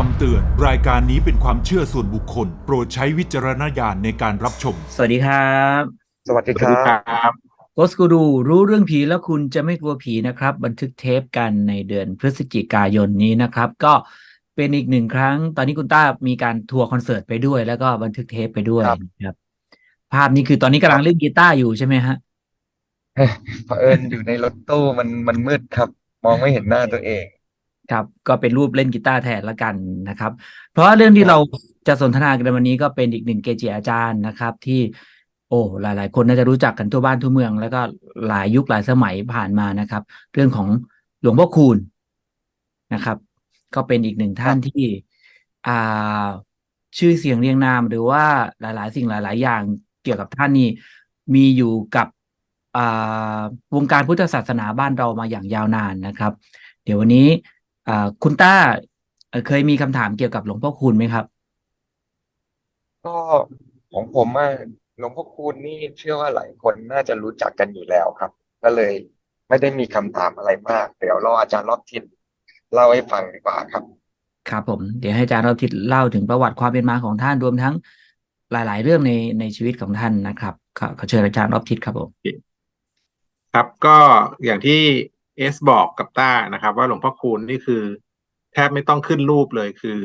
คำเตือน รายการนี้เป็นความเชื่อส่วนบุคคล โปรดใช้วิจารณญาณในการรับชม สวัสดีครับสวัสดีครัครับบโกสกูรูรู้เรื่องผีแล้วคุณจะไม่กลัวผีนะครับ บันทึกเทปกันในเดือนพฤศจิกายนนี้นะครับ ก็เป็นอีกหนึ่งครั้ง ตอนนี้คุณต้ามีการทัวร์คอนเสิร์ตไปด้วย แล้วก็บันทึกเทปไปด้วยนะครับ ภาพนี้คือตอนนี้กำลังเล่นกีตาร์อยู่ใช่ไหมฮะเผอิญอยู่ในรถตู้มันมันมืดครับ มองไม่เห็นหน้าตัวเอง ครับ ก็เป็นรูปเล่นกีตาร์แทนละกันนะครับ เพราะว่าเรื่องที่เราจะสนทนากันในวันนี้ก็เป็นอีกหนึ่งเกจิอาจารย์นะครับ ที่ โอ้หลาย ๆ คนน่าจะรู้จักกันทั่วบ้านทั่วเมือง แล้วก็หลายยุคหลายสมัยผ่านมานะครับ เรื่องของหลวงพ่อคูณนะครับ ก็เป็นอีกหนึ่งท่านที่อ่าชื่อเสียงเรียงนามหรือว่าหลาย ๆ สิ่งหลาย ๆ อย่างเกี่ยวกับท่านนี่มีอยู่กับอ่าวงการพุทธศาสนาบ้านเรามาอย่างยาวนานนะครับ เดี๋ยววันนี้ อ่าคุณต้าเอ่อเคยมีคำถามเกี่ยวกับหลวงพ่อคูณไหมครับ ก็ของผมอะหลวงพ่อคูณนี่เชื่อว่าหลายคนน่าจะรู้จักกันอยู่แล้วครับ ก็เลยไม่ได้มีคำถามอะไรมาก เดี๋ยวรออาจารย์รอบทิศเล่าให้ฟังดีกว่าครับ ครับผมเดี๋ยวให้อาจารย์เราทิศเล่าถึงประวัติความเป็นมาของท่านรวมทั้งหลาย ๆ เรื่องในในชีวิตของท่านนะครับขอขอเชิญอาจารย์รอบทิศครับผม ครับก็อย่างที่ เอสบอกกับต้านะครับ ว่าหลวงพ่อคูณนี่คือ แทบไม่ต้องขึ้นรูปเลยคือ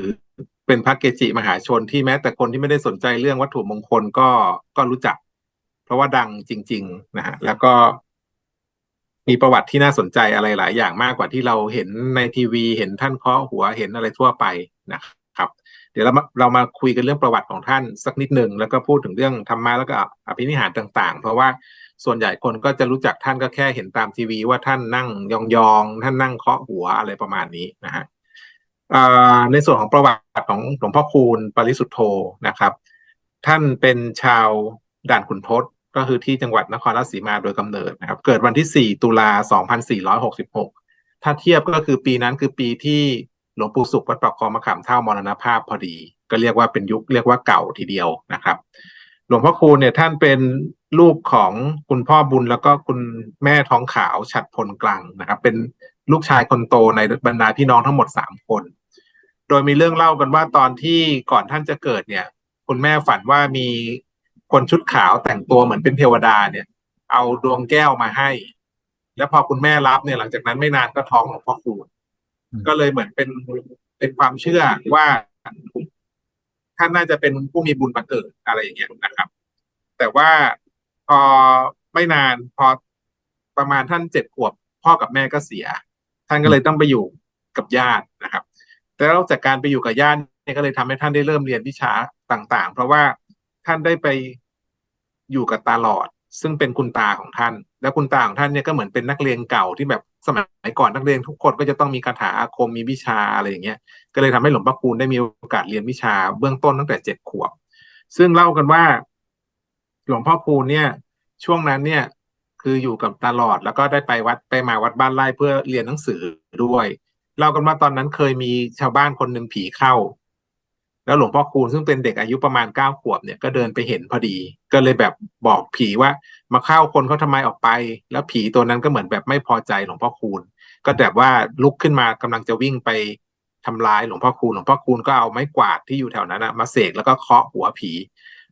เป็นพระเกจิมหาชนที่แม้แต่คนที่ไม่ได้สนใจเรื่องวัตถุมงคลก็ก็รู้จัก เพราะว่าดังจริง ๆ นะฮะแล้วก็มีประวัติที่น่าสนใจอะไรหลายอย่างมากกว่าที่เราเห็นในทีวี เห็นท่านเคาะหัวเห็นอะไรทั่วไปนะครับ เดี๋ยวเรามาเรามาคุยกันเรื่องประวัติของท่านสักนิดหนึ่งแล้วก็พูดถึงเรื่องธรรมะแล้วก็อภินิหารต่าง ๆ เพราะว่า ส่วนใหญ่คนก็จะรู้จักท่านก็แค่เห็นตามทีวี ว่าท่านนั่งยองๆ ท่านนั่งเคาะหัวอะไรประมาณนี้นะฮะในส่วนของประวัติของหลวงพ่อคูณปริสุทธโธนะครับ ท่านเป็นชาวด่านขุนทดก็คือที่จังหวัดนครราชสีมาโดยกำเนิดนะครับ เกิดวันที่ 4 ตุลา 2466 ถ้าเทียบก็คือปีนั้นคือปีที่หลวงปู่สุขวัดปากคลองมะขามเท่ามรณภาพพอดี ก็เรียกว่าเป็นยุคเรียกว่าเก่าทีเดียวนะครับ หลวงพ่อคูณเนี่ยท่านเป็นลูกของคุณพ่อบุญแล้วก็คุณแม่ท้องขาวฉัดพลกลางนะครับ เป็นลูกชายคนโตในบรรดาพี่น้องทั้งหมดสามคน โดยมีเรื่องเล่ากันว่าตอนที่ก่อนท่านจะเกิดเนี่ย คุณแม่ฝันว่ามีคนชุดขาวแต่งตัวเหมือนเป็นเทวดาเนี่ย เอาดวงแก้วมาให้ แล้วพอคุณแม่รับเนี่ยหลังจากนั้นไม่นานก็ท้องหลวงพ่อคูณก็เลยเหมือนเป็นเป็นความเชื่อว่า ท่านน่าจะเป็นผู้มีบุญบังเกิดอะไรอย่างเงี้ยนะครับ แต่ว่าพอไม่นานพอประมาณท่านเจ็ดขวบ พ่อกับแม่ก็เสีย ท่านก็เลยต้องไปอยู่กับญาตินะครับแต่แล้วจากการไปอยู่กับญาติเนี่ยก็เลยทำให้ท่านได้เริ่มเรียนวิชาต่างๆ เพราะว่าท่านได้ไปอยู่กับตาหลอด ซึ่งเป็นคุณตาของท่าน แล้วคุณตาของท่านเนี่ยก็เหมือนเป็นนักเรียนเก่าที่แบบ สมัยก่อนนักเรียนทุกคนก็จะต้องมีคาถาอาคมมีวิชาอะไรอย่างเงี้ยก็เลยทำให้หลวงพ่อคูณได้มีโอกาสเรียนวิชาเบื้องต้นตั้งแต่เจ็ดขวบ ซึ่งเล่ากันว่า หลวงพ่อคูณเนี่ย ช่วงนั้นเนี่ยคืออยู่กับตลอดแล้วก็ได้ไปวัดไปมาวัดบ้านไร่เพื่อเรียนหนังสือด้วยเล่ากันว่าตอนนั้นเคยมีชาวบ้านคนหนึ่งผีเข้า แล้วหลวงพ่อคูณซึ่งเป็นเด็กอายุประมาณเก้าขวบเนี่ยก็เดินไปเห็นพอดี ก็เลยแบบบอกผีว่ามาเข้าคนเขาทำไมออกไป แล้วผีตัวนั้นก็เหมือนแบบไม่พอใจหลวงพ่อคูณ ก็แบบว่าลุกขึ้นมากำลังจะวิ่งไปทำร้ายหลวงพ่อคูณ หลวงพ่อคูณก็เอาไม้กวาดที่อยู่แถวนั้นนะมาเสกแล้วก็เคาะหัวผี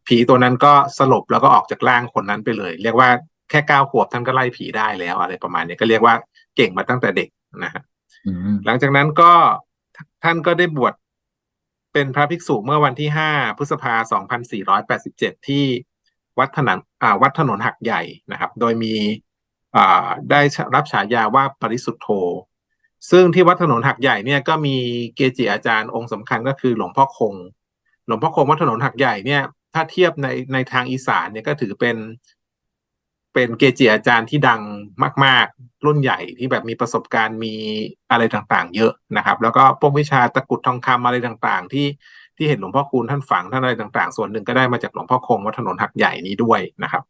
ผีตัวนั้นก็สลบแล้วก็ออกจากร่างคนนั้นไปเลย เรียกว่าแค่เก้าขวบท่านก็ไล่ผีได้แล้วอะไรประมาณนี้ก็เรียกว่าเก่งมาตั้งแต่เด็กนะฮะอืมหลังจากนั้นก็ท่านก็ได้บวช เป็นพระภิกษุเมื่อวันที่ 5 พฤษภา 2487 ที่วัดถนนอ่วัดถนนหักใหญ่นะครับ โดยมีได้รับฉายาว่าปริสุทธโธ ซึ่งที่วัดถนนหักใหญ่เนี่ยก็มีเกจิอาจารย์องค์สำคัญก็คือหลวงพ่อคง หลวงพ่อคงวัดถนนหักใหญ่เนี่ยถ้าเทียบในในทางอีสานเนี่ยก็ถือเป็น เป็นเกจิอาจารย์ที่ดังมาก ๆ รุ่นใหญ่ที่แบบมีประสบการณ์มีอะไรต่างๆ เยอะนะครับ แล้วก็พวกวิชาตะกุดทองคำอะไรต่างๆ ที่ที่เห็นหลวงพ่อคูณท่านฝังท่านอะไรต่างๆ ส่วนหนึ่งก็ได้มาจากหลวงพ่อคงวัดถนนหักใหญ่นี้ด้วยนะครับ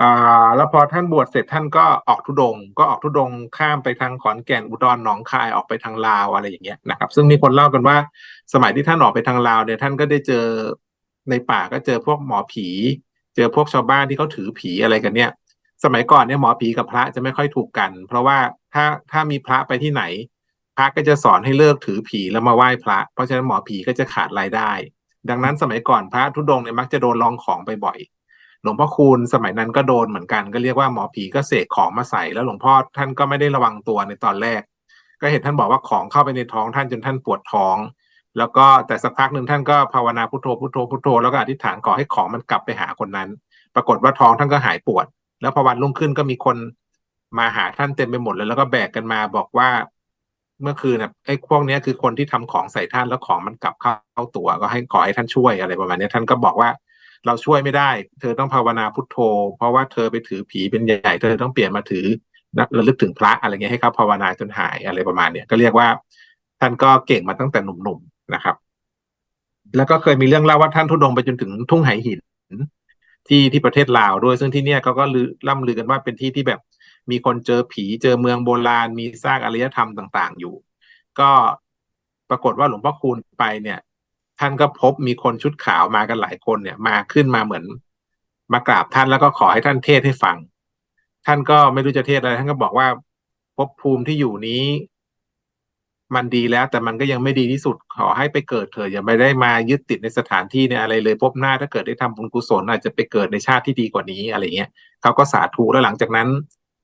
อ่าแล้วพอท่านบวชเสร็จท่านก็ออกทุดง ก็ออกทุดงข้ามไปทางขอนแก่นอุดรหนองคายออกไปทางลาวอะไรอย่างเงี้ยนะครับ ซึ่งมีคนเล่ากันว่าสมัยที่ท่านออกไปทางลาวเนี่ยท่านก็ได้เจอในป่าก็เจอพวกหมอผี เจอพวกชาวบ้านที่เขาถือผีอะไรกันเนี่ย สมัยก่อนเนี่ยหมอผีกับพระจะไม่ค่อยถูกกัน เพราะว่าถ้าถ้ามีพระไปที่ไหน พระก็จะสอนให้เลิกถือผีแล้วมาไหว้พระ เพราะฉะนั้นหมอผีก็จะขาดรายได้ ดังนั้นสมัยก่อนพระธุดงค์เนี่ยมักจะโดนลองของไปบ่อยหลวงพ่อคูณสมัยนั้นก็โดนเหมือนกันก็เรียกว่าหมอผีก็เสกของมาใส่แล้วหลวงพ่อท่านก็ไม่ได้ระวังตัวในตอนแรก ก็เห็นท่านบอกว่าของเข้าไปในท้องท่านจนท่านปวดท้อง แล้วก็แต่สักพักหนึ่งท่านก็ภาวนาพุทโธพุทโธพุทโธแล้วก็อธิษฐานขอให้ของมันกลับไปหาคนนั้น ปรากฏว่าท้องท่านก็หายปวด แล้วพอวันรุ่งขึ้นก็มีคนมาหาท่านเต็มไปหมดเลยแล้วก็แบกกันมาบอกว่าเมื่อคืนน่ะไอ้พวกนี้คือคนที่ทำของใส่ท่านแล้วของมันกลับเข้าขาตัวก็ให้ขอให้ท่านช่วยอะไรประมาณนี้ท่านก็บอกว่าเราช่วยไม่ได้ เธอต้องภาวนาพุทโธ เพราะว่าเธอไปถือผีเป็นใหญ่ เธอต้องเปลี่ยนมาถือนะระลึกถึงพระอะไรเงี้ยให้เขาภาวนาจนหายอะไรประมาณเนี้ยก็เรียกว่า ท่านก็เก่งมาตั้งแต่หนุ่ม นะครับ แล้วก็เคยมีเรื่องเล่าว่าท่านทุดงไปจนถึงทุ่งไหหินที่ที่ประเทศลาวด้วย ซึ่งที่เนี่ยเขาก็ลือล่ำลือกันว่าเป็นที่ที่แบบมีคนเจอผีเจอเมืองโบราณ มีซากอารยธรรมต่าง ๆ อยู่ ก็ปรากฏว่าหลวงพ่อคูณไปเนี่ย ท่านก็พบมีคนชุดขาวมากันหลายคนเนี่ย มาขึ้นมาเหมือน มากราบท่านแล้วก็ขอให้ท่านเทศให้ฟัง ท่านก็ไม่รู้จะเทศอะไรท่านก็บอกว่าภพภูมิที่อยู่นี้ มันดีแล้วแต่มันก็ยังไม่ดีที่สุดขอให้ไปเกิดเถอะอย่าไปได้มายึดติดในสถานที่ในอะไรเลยพบหน้าถ้าเกิดได้ทำบุญกุศลอาจจะไปเกิดในชาติที่ดีกว่านี้อะไรเงี้ยเขาก็สาธุแล้วหลังจากนั้น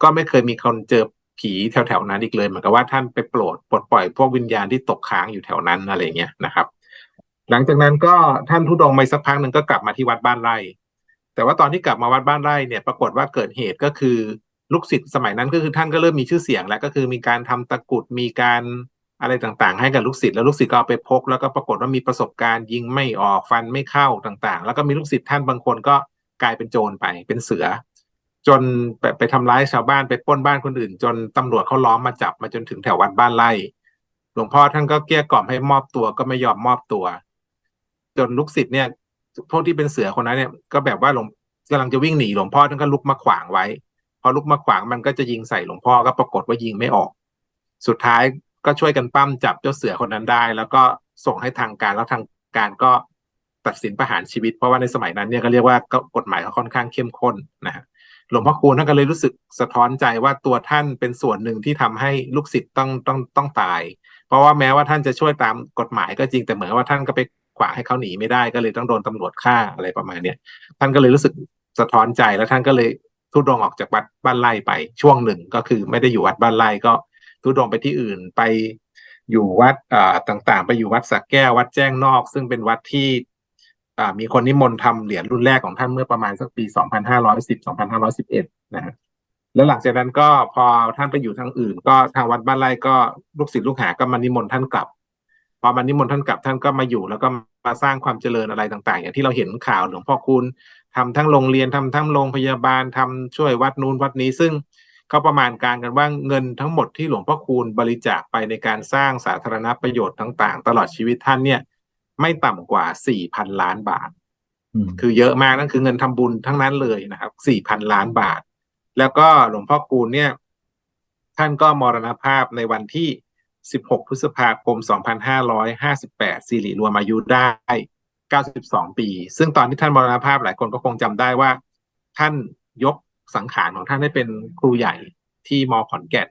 ก็ไม่เคยมีคนเจอผีแถวๆนั้นอีกเลยเหมือนกับว่าท่านไปโปรดปลดปล่อยพวกวิญญาณที่ตกค้างอยู่แถวนั้นอะไรเงี้ยนะครับ หลังจากนั้นก็ท่านทุดงไปสักพักหนึ่งก็กลับมาที่วัดบ้านไร่ แต่ว่าตอนที่กลับมาวัดบ้านไร่เนี่ย ปรากฏว่าเกิดเหตุก็คือลูกศิษย์สมัยนั้นก็คือท่านก็เริ่มมีชื่อเสียงแล้วก็คือมีการทำตะกุดมีการ อะไรต่างๆ ให้กับลูกศิษย์แล้วลูกศิษย์ก็เอาไปพก แล้วก็ปรากฏว่ามีประสบการณ์ยิงไม่ออกฟันไม่เข้าต่างๆ แล้วก็มีลูกศิษย์ท่านบางคนก็กลายเป็นโจรไปเป็นเสือ จนไปไปทำร้ายชาวบ้านไปป้นบ้านคนอื่น จนตำรวจเขาล้อมมาจับมาจนถึงแถววัดบ้านไร่หลวงพ่อท่านก็เกลี้ยกล่อมให้มอบตัวก็ไม่ยอมมอบตัว จนลูกศิษย์เนี่ยพวกที่เป็นเสือคนนั้นเนี่ยก็แบบว่าหลวงกำลังจะวิ่งหนีหลวงพ่อท่านก็ลุกมาขวางไว้ พอลุกมาขวางมันก็จะยิงใส่หลวงพ่อก็ปรากฏว่ายิงไม่ออก สุดท้าย ก็ช่วยกันปั้มจับเจ้าเสือคนนั้นได้ แล้วก็ส่งให้ทางการแล้วทางการก็ตัดสินประหารชีวิต เพราะว่าในสมัยนั้นเนี่ยก็เรียกว่ากฎหมายเขาค่อนข้างเข้มข้นนะฮะหลวงพ่อคูณท่านก็เลยรู้สึกสะท้อนใจว่าตัวท่านเป็นส่วนหนึ่งที่ทำให้ลูกศิษย์ต้องต้องต้องตาย เพราะว่าแม้ว่าท่านจะช่วยตามกฎหมายก็จริงแต่เหมือนว่าท่านก็ไปขวางให้เขาหนีไม่ได้ก็เลยต้องโดนตำรวจฆ่าอะไรประมาณเนี้ยท่านก็เลยรู้สึกสะท้อนใจแล้วท่านก็เลยทุดงค์ออกจากวัดบ้านไร่ไปช่วงหนึ่งก็คือไม่ได้อยู่วัดบ้านไร่ก็ ทุดงไปที่อื่นไปอยู่วัดต่างๆ ไปอยู่วัดสักแก้ววัดแจ้งนอก ซึ่งเป็นวัดที่มีคนนิมนต์ทำเหรียญรุ่นแรกของท่านเมื่อประมาณสักปี 2510 2511 นะฮะแล้วหลังจากนั้นก็พอท่านไปอยู่ทางอื่น ก็ทางวัดบ้านไร่ก็ลูกศิษย์ลูกหาก็มานิมนต์ท่านกลับ พอมานิมนต์ท่านกลับท่านก็มาอยู่ แล้วก็มาสร้างความเจริญอะไรต่าง ๆ อย่างที่เราเห็นข่าวหลวงพ่อคุณทำทั้งโรงเรียนทำทั้งโรงพยาบาลทำช่วยวัดนู้นวัดนี้ซึ่ง เขาประมาณการกันว่าเงินทั้งหมดที่หลวงพ่อคูณบริจาคไปในการสร้างสาธารณประโยชน์ต่างๆ ตลอดชีวิตท่านเนี่ย ไม่ต่ำกว่า4,000ล้านบาทอืมคือเยอะมากนั่นคือเงินทำบุญทั้งนั้นเลยนะครับ4,000ล้านบาท แล้วก็หลวงพ่อคูณเนี่ย ท่านก็มรณภาพในวันที่ 16 พฤษภาคม 2558สิริรวมอายุได้ 92 ปี ซึ่งตอนที่ท่านมรณภาพหลายคนก็คงจำได้ว่า ท่านยก สังขารของท่านให้เป็นครูใหญ่ที่มขอนแก่น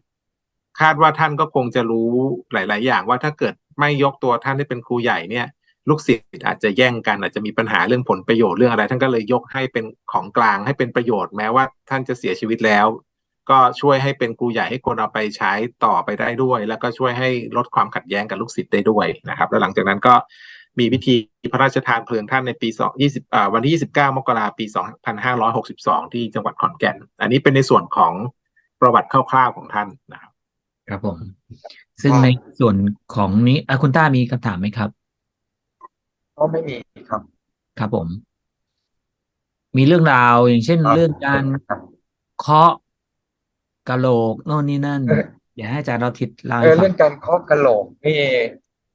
คาดว่าท่านก็คงจะรู้หลาย ๆ อย่างว่าถ้าเกิดไม่ยกตัวท่านให้เป็นครูใหญ่เนี่ย ลูกศิษย์อาจจะแย่งกันอาจจะมีปัญหาเรื่องผลประโยชน์เรื่องอะไร ท่านก็เลยยกให้เป็นของกลางให้เป็นประโยชน์แม้ว่าท่านจะเสียชีวิตแล้ว ก็ช่วยให้เป็นครูใหญ่ให้คนเอาไปใช้ต่อไปได้ด้วย แล้วก็ช่วยให้ลดความขัดแย้งกับลูกศิษย์ได้ด้วยนะครับ แล้วหลังจากนั้นก็ มีพิธีพระราชทานเพลิงท่านในปี2 20อ่าวันที่ 29 มกราคมปี 2562 ที่จังหวัดขอนแก่น อันนี้เป็นในส่วนของประวัติคร่าวๆของท่านนะครับ ครับผม ซึ่งในส่วนของนี้อะคุณต้ามีคำถามไหมครับ ก็ไม่มีครับ ครับผม มีเรื่องราวอย่างเช่นเรื่องการครับเคาะกะโหลกโน่นนี่นั่นเอออยากให้อาจารย์เราทิศเล่าเอให้อฟัเรื่งองการเคาะกะโหลกนี่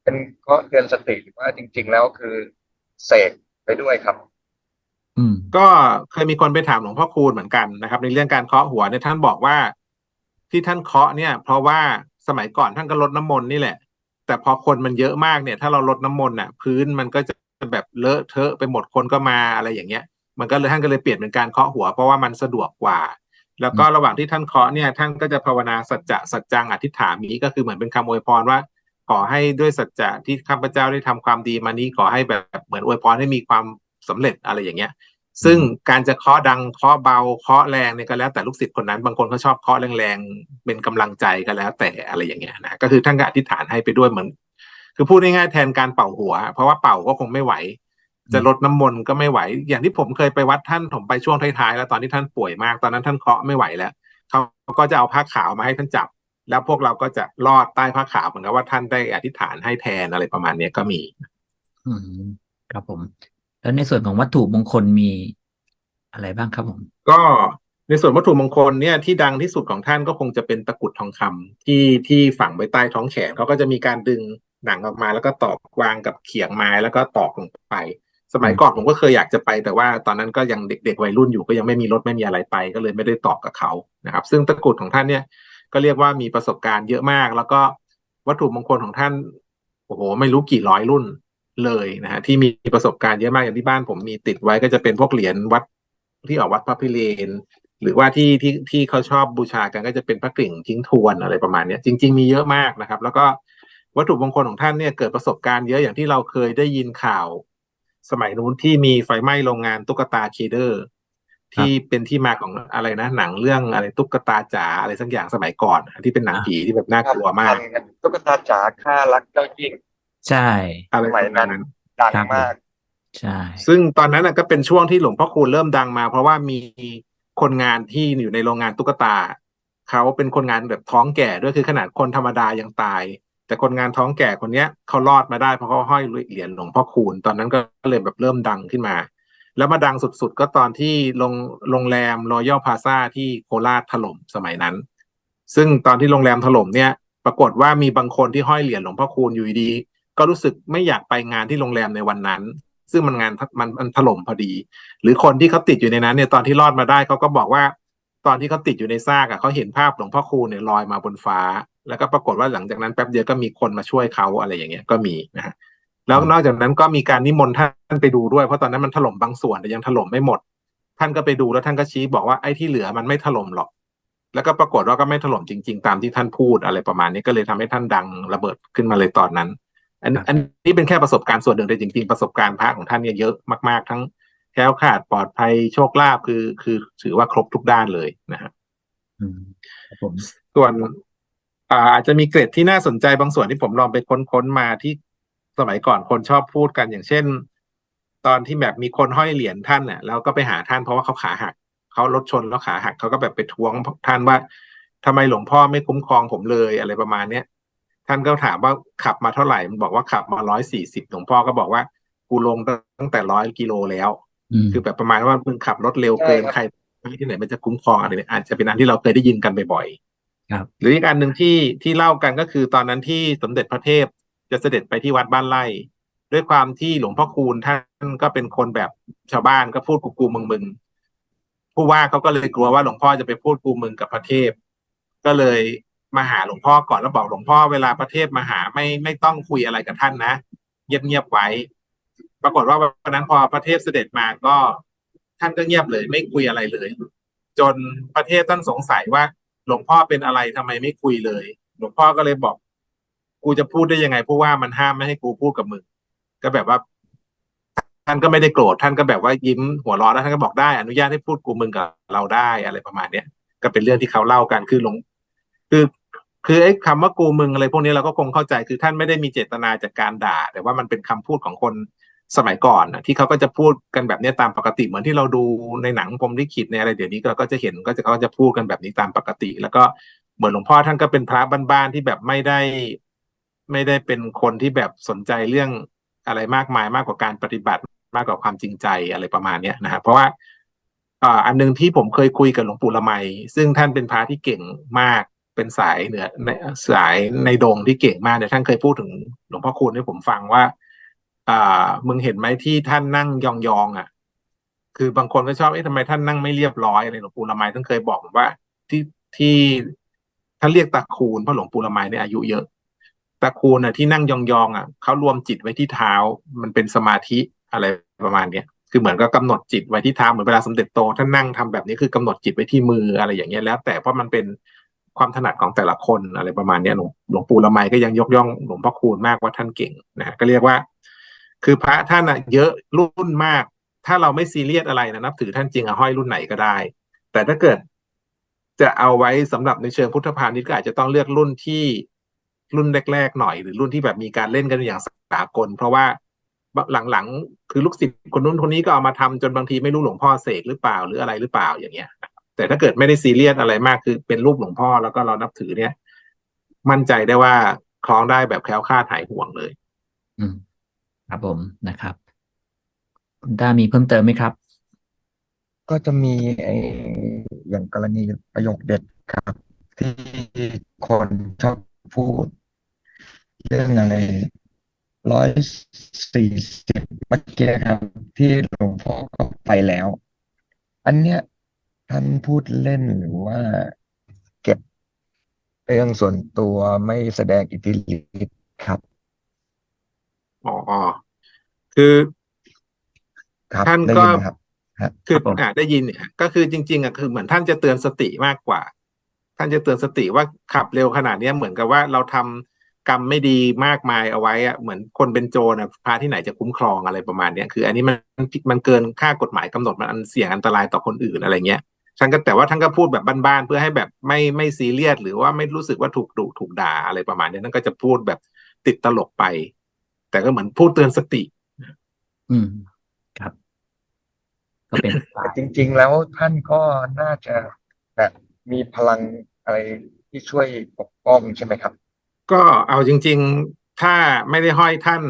เป็นเคาะเตือนสติหรือว่าจริง ๆ แล้วคือเสกไปด้วยครับ อืม ก็เคยมีคนไปถามหลวงพ่อคูณเหมือนกันนะครับ ในเรื่องการเคาะหัวเนี่ยท่านบอกว่า ที่ท่านเคาะเนี่ย เพราะว่าสมัยก่อนท่านก็ลดน้ำมนต์นี่แหละ แต่พอคนมันเยอะมากเนี่ย ถ้าเราลดน้ำมนต์น่ะ พื้นมันก็จะแบบเลอะเทอะไปหมดคนก็มาอะไรอย่างเงี้ย มันก็เลยท่านก็เลยเปลี่ยนเป็นการเคาะหัว เพราะว่ามันสะดวกกว่า แล้วก็ระหว่างที่ท่านเคาะเนี่ย ท่านก็จะภาวนาสัจจะสัจจังอธิษฐานนี้ก็คือเหมือนเป็นคำอวยพรว่า ขอให้ด้วยสัจจะที่ข้าพเจ้าได้ทำความดีมานี้ขอให้แบบเหมือนอวยพรให้มีความสำเร็จอะไรอย่างเงี้ย ซึ่งการจะเคาะดังเคาะเบาเคาะแรงเนี่ยก็แล้วแต่ลูกศิษย์คนนั้น บางคนเขาชอบเคาะแรงๆเป็นกำลังใจก็แล้วแต่อะไรอย่างเงี้ยนะก็คือท่านก็อธิษฐานให้ไปด้วยเหมือน คือพูดง่ายๆแทนการเป่าหัว เพราะว่าเป่าก็คงไม่ไหว จะลดน้ำมนต์ก็ไม่ไหว อย่างที่ผมเคยไปวัดท่านผมไปช่วงท้ายๆแล้วตอนที่ท่านป่วยมากตอนนั้นท่านเคาะไม่ไหวแล้วเขาก็จะเอาผ้าขาวมาให้ท่านจับ แล้วพวกเราก็จะลอดใต้ผ้าขาวเหมือนกับว่าท่านได้อธิษฐานให้แทนอะไรประมาณเนี้ยก็มีอืมครับผม แล้วในส่วนของวัตถุมงคลมีอะไรบ้างครับผม ก็ในส่วนวัตถุมงคลเนี่ยที่ดังที่สุดของท่านก็คงจะเป็นตะกรุดทองคำที่ที่ฝังไว้ใต้ท้องแขนเขาก็จะมีการดึงหนังออกมาแล้วก็ตอกวางกับเขียงไม้แล้วก็ตอกลงไป สมัยก่อนผมก็เคยอยากจะไป แต่ว่าตอนนั้นก็ยังเด็กๆวัยรุ่นอยู่ก็ยังไม่มีรถไม่มีอะไรไป ก็เลยไม่ได้ตอกกับเขานะครับ ซึ่งตะกรุดของท่านเนี่ย ก็เรียกว่ามีประสบการณ์เยอะมาก แล้วก็วัตถุมงคลของท่านโอ้โหไม่รู้กี่ร้อยรุ่นเลยนะฮะที่มีประสบการณ์เยอะมากอย่างที่บ้านผมมีติดไว้ก็จะเป็นพวกเหรียญวัดที่ออกวัดพระพิเรนหรือว่าที่ที่ที่เขาชอบบูชากันก็จะเป็นพระกริ่งทิ้งทวนอะไรประมาณนี้จริง ๆ มีเยอะมากนะครับ แล้วก็วัตถุมงคลของท่านเนี่ยเกิดประสบการณ์เยอะอย่างที่เราเคยได้ยินข่าว สมัยนู้นที่มีไฟไหม้โรงงานตุ๊กตาเคเดอร์ ที่เป็นที่มาของอะไรนะ หนังเรื่องอะไรตุ๊กตาจ๋าอะไรสักอย่างสมัยก่อนที่เป็นหนังผีที่แบบน่ากลัวมากทำกันตุ๊กตาจ๋าค่ารักเจ้ายิ่ง ใช่อะไรสปมัยระมานั้ณนนั้นดังครับมากใช่ซึ่งตอนนั้นน่ะก็เป็นช่วงที่หลวงพ่อคูณเริ่มดังมา เพราะว่ามีคนงานที่อยู่ในโรงงานตุ๊กตาเขาเป็นคนงานแบบท้องแก่ด้วยคือขนาดคนธรรมดายังตาย แต่คนงานท้องแก่คนเนี้ยเขารอดมาได้เพราะเขาห้อยเหรียญหลวงพ่อคูณตอนนั้นก็เลยแบบเริ่มดังขึ้นมา แล้วมาดังสุดๆ ก็ตอนที่โรงโรงแรมรอยัลพาซาที่โคราชถล่มสมัยนั้น ซึ่งตอนที่โรงแรมถล่มเนี่ย ปรากฏว่ามีบางคนที่ห้อยเหรียญหลวงพ่อคูณอยู่ดีก็รู้สึกไม่อยากไปงานที่โรงแรมในวันนั้น ซึ่งมันงานมันมันถล่มพอดี หรือคนที่เขาติดอยู่ในนั้นเนี่ยตอนที่รอดมาได้เขาก็บอกว่า ตอนที่เขาติดอยู่ในซากอะเขาเห็นภาพหลวงพ่อคูณเนี่ยลอยมาบนฟ้า แล้วก็ปรากฏว่าหลังจากนั้นแป๊บเดียวก็มีคนมาช่วยเขาอะไรอย่างเงี้ยก็มีนะฮะ แล้วนอกจากนั้นก็มีการนิมนต์ท่านไปดูด้วยเพราะตอนนั้นมันถล่มบางส่วนแต่ยังถล่มไม่หมด ท่านก็ไปดูแล้วท่านก็ชี้บอกว่าไอ้ที่เหลือมันไม่ถล่มหรอก แล้วก็ปรากฏว่าก็ไม่ถล่มจริง ๆ ตามที่ท่านพูดอะไรประมาณนี้ก็เลยทำให้ท่านดังระเบิดขึ้นมาเลยตอนนั้น อันอันนี้เป็นแค่ประสบการณ์ส่วนหนึ่งแต่จริง ๆ ประสบการณ์พระของท่านเนี่ยเยอะมากๆ ทั้งแคล้วคลาดปลอดภัยโชคลาภคือคือถือว่าครบทุกด้านเลยนะฮะอืมครับผมส่วนอ่าอาจจะมีเกร็ดที่น่าสนใจบางส่วนที่ผมลองไปค้นๆมาที่ สมัยก่อนคนชอบพูดกันอย่างเช่น ตอนที่แบบมีคนห้อยเหรียญท่านเนี่ยแล้วก็ไปหาท่านเพราะว่าเขาขาหักเขารถชนแล้วขาหักเขาก็แบบไปทวงท่านว่าทำไมหลวงพ่อไม่คุ้มครองผมเลยอะไรประมาณเนี้ยท่านก็ถามว่าขับมาเท่าไหร่มันบอกว่าขับมาร้อยสี่สิบหลวงพ่อก็บอกว่ากูลงตั้งแต่ร้อยกิโลแล้วอืมคือแบบประมาณว่ามึงขับรถเร็วเกินใช่ครับใครที่ไหนมันจะคุ้มครองอะไรเนี่ยอาจจะเป็นอันที่เราเคยได้ยินกันบ่อยๆครับหรืออีกอันหนึ่งที่ที่เล่ากันก็คือตอนนั้นที่สมเด็จพระเทพ จะเสด็จไปที่วัดบ้านไร่ ด้วยความที่หลวงพ่อคูณท่านก็เป็นคนแบบชาวบ้านก็พูดกูกูมึงมึงผู้ว่าเขาก็เลยกลัวว่าหลวงพ่อจะไปพูดกูมึงกับพระเทพ ก็เลยมาหาหลวงพ่อก่อนแล้วบอกหลวงพ่อเวลาพระเทพมาหาไม่ไม่ต้องคุยอะไรกับท่านนะเงียบเงียบๆไว้ ปรากฏว่าวันนั้นพอพระเทพเสด็จมาก็ท่านก็เงียบเลย ไม่คุยอะไรเลย จนพระเทพท่านสงสัยว่าหลวงพ่อเป็นอะไรทำไมไม่คุยเลย หลวงพ่อก็เลยบอก กูจะพูดได้ยังไงเพราะว่ามันห้ามไม่ให้กูพูดกับมึงก็แบบว่า ท่านก็ไม่ได้โกรธท่านก็แบบว่ายิ้มหัวเร้อนแล้วท่านก็บอกได้อนุญาตให้พูดกูมึงกับเราได้อะไรประมาณเนี้ยก็เป็นเรื่องที่เขาเล่ากันคือหลวงคือคือไอ้คำว่ากูมึงอะไรพวกนี้เราก็คงเข้าใจคือท่านไม่ได้มีเจตนาจากการด่า แต่ว่ามันเป็นคำพูดของคนสมัยก่อนนะที่เขาก็จะพูดกันแบบนี้ตามปกติเหมือนที่เราดูในหนังพรมลิขิตในอะไรเดี๋ยวนี้เราก็จะเห็นก็จะเขาจะพูดกันแบบนี้ตามปกติ แล้วก็เหมือนหลวงพ่อท่านก็เป็นพระบ้านๆที่แบบไม่ได้ ไม่ได้เป็นคนที่แบบสนใจเรื่องอะไรมากมายมากกว่าการปฏิบัติมากกว่าความจริงใจอะไรประมาณเนี้ยนะฮะเพราะว่าอันหนึงที่ผมเคยคุยกับหลวงปู่ละไมซึ่งท่านเป็นพระที่เก่งมากเป็นสายเหนือในสายในดงที่เก่งมากเนี่ยท่านเคยพูดถึงหลวงพ่อคูณให้ผมฟังว่าอ่ามึงเห็นไหมที่ท่านนั่งยองๆอะ คือบางคนก็ชอบเอ๊ะทำไมท่านนั่งไม่เรียบร้อยอะไรหลวงปู่ละไมท่านเคยบอกผมว่าที่ที่ท่านเรียกตาคูณเพราะหลวงปู่ละไมเนี่ยอายุเยอะ ตาคูณอะที่นั่งยองๆอะเขารวมจิตไว้ที่เท้า มันเป็นสมาธิอะไรประมาณเนี้ยคือเหมือนก็กำหนดจิตไว้ที่เท้าเหมือนเวลาสมเด็จโตท่านนั่งทำแบบนี้คือกำหนดจิตไว้ที่มืออะไรอย่างเงี้ยแล้ว แต่เพราะมันเป็นความถนัดของแต่ละคนอะไรประมาณเนี้ยหลวงหลวงปู่ละไมก็ยังยกย่องหลวงพ่อคูณมากว่าท่านเก่งนะก็เรียกว่า คือพระท่านอะเยอะรุ่นมาก ถ้าเราไม่ซีเรียสอะไรนะนับถือท่านจริงอะห้อยรุ่นไหนก็ได้ แต่ถ้าเกิดจะเอาไว้สำหรับในเชิงพุทธพาณิชย์ก็อาจจะต้องเลือกรุ่นที่ รุ่นแรกๆหน่อย หรือรุ่นที่แบบมีการเล่นกันอย่างสากล เพราะว่าหลังๆ คือลูกศิษย์คนนู้นคนนี้ก็เอามาทำจนบางทีไม่รู้หลวงพ่อเสกหรือเปล่าหรืออะไรหรือเปล่าอย่างเงี้ย แต่ถ้าเกิดไม่ได้ซีเรียสอะไรมากคือเป็นรูปหลวงพ่อแล้วก็เรานับถือเนี่ย มั่นใจได้ว่าคล้องได้แบบแคล้วคลาดหายห่วงเลย อืม ครับผมนะครับคุณต้ามีเพิ่มเติมไหมครับ ก็จะมีไอ้อย่างกรณีประโยคเด็ดครับ ที่คนชอบพูด เรื่องอะไรร้อยสี่สิบเมื่อกี้ครับ ที่หลวงพ่อก็ไปแล้ว อันเนี้ยท่านพูดเล่นหรือว่าเก็บเรื่องส่วนตัวไม่แสดงอิทธิฤทธิ์ครับอ๋ออ๋อคือครับท่านได้ก็ยินไหมครับคือครับผมอ่าได้ยินเนี่ยก็คือจริง ๆอะคือเหมือนท่านจะเตือนสติมากกว่า ท่านจะเตือนสติว่าขับเร็วขนาดเนี้ยเหมือนกับว่าเราทำ กรรมไม่ดีมากมายเอาไว้อะเหมือนคนเป็นโจรอะพระที่ไหนจะคุ้มครองอะไรประมาณเนี้ยคือ อันนี้มันมันเกินค่ากฎหมายกำหนดมันอันเสี่ยงอันตรายต่อคนอื่นอะไรเงี้ยท่านก็แต่ว่าท่านก็พูดแบบบ้านๆเพื่อให้แบบไม่ไม่ซีเรียสหรือว่าไม่รู้สึกว่าถูกดุถูกด่าอะไรประมาณเนี้ยท่านก็จะพูดแบบติดตลกไป แต่ก็เหมือนพูดเตือนสติ อืมครับ ก็เป็นแต่จริง ๆ แล้วท่านก็น่าจะแบบมีพลังอะไรที่ช่วยปกป้องใช่ไหมครับ ก็เอาจริง ๆ ถ้าไม่ได้ห้อยท่าน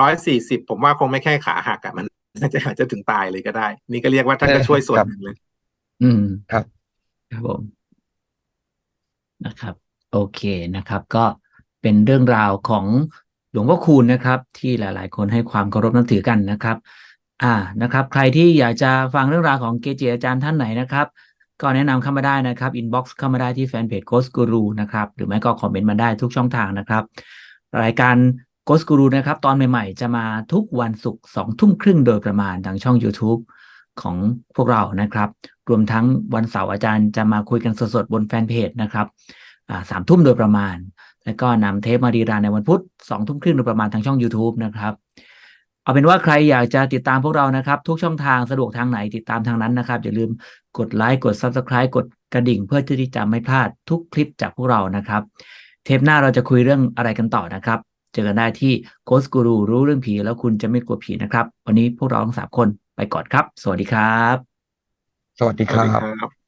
ร้อยสี่สิบผมว่าคงไม่แค่ขาหักอะมันน่าจะอาจจะถึงตายเลยก็ได้ นี่ก็เรียกว่าท่านก็ช่วยส่วนหนึ่งเลย อืมครับ ครับผมนะครับ โอเคนะครับ ก็เป็นเรื่องราวของหลวงพ่อคูณนะครับ ที่หลาย ๆ คนให้ความเคารพนับถือกันนะครับ อ่านะครับ ใครที่อยากจะฟังเรื่องราวของเกจิอาจารย์ท่านไหนนะครับ ก็แนะนำเข้ามาได้นะครับอินบ็อกซ์เข้ามาได้ที่แฟนเพจ Ghost Guru นะครับหรือไม่ก็คอมเมนต์มาได้ทุกช่องทางนะครับ รายการ Ghost Guru นะครับ ตอนใหม่ๆ จะมาทุกวันศุกร์สองทุ่มครึ่งโดยประมาณทางช่อง YouTube ของพวกเรานะครับ รวมทั้งวันเสาร์อาจารย์จะมาคุยกันสดๆบนแฟนเพจนะครับสามทุ่มโดยประมาณ แล้วก็นำเทปมาดีรานในวันพุธสองทุ่มครึ่งโดยประมาณทางช่อง YouTube นะครับ เอาเป็นว่าใครอยากจะติดตามพวกเรานะครับ ทุกช่องทางสะดวกทางไหนติดตามทางนั้นนะครับ อย่าลืมกดไลค์กด Subscribe กดกระดิ่ง เพื่อที่จะไม่พลาดทุกคลิปจากพวกเรานะครับ เทปหน้าเราจะคุยเรื่องอะไรกันต่อนะครับ เจอกันได้ที่ Ghost Guru รู้เรื่องผีแล้วคุณจะไม่กลัวผีนะครับ วันนี้พวกเราทั้งสามคนไปก่อนครับ สวัสดีครับ สวัสดีครับ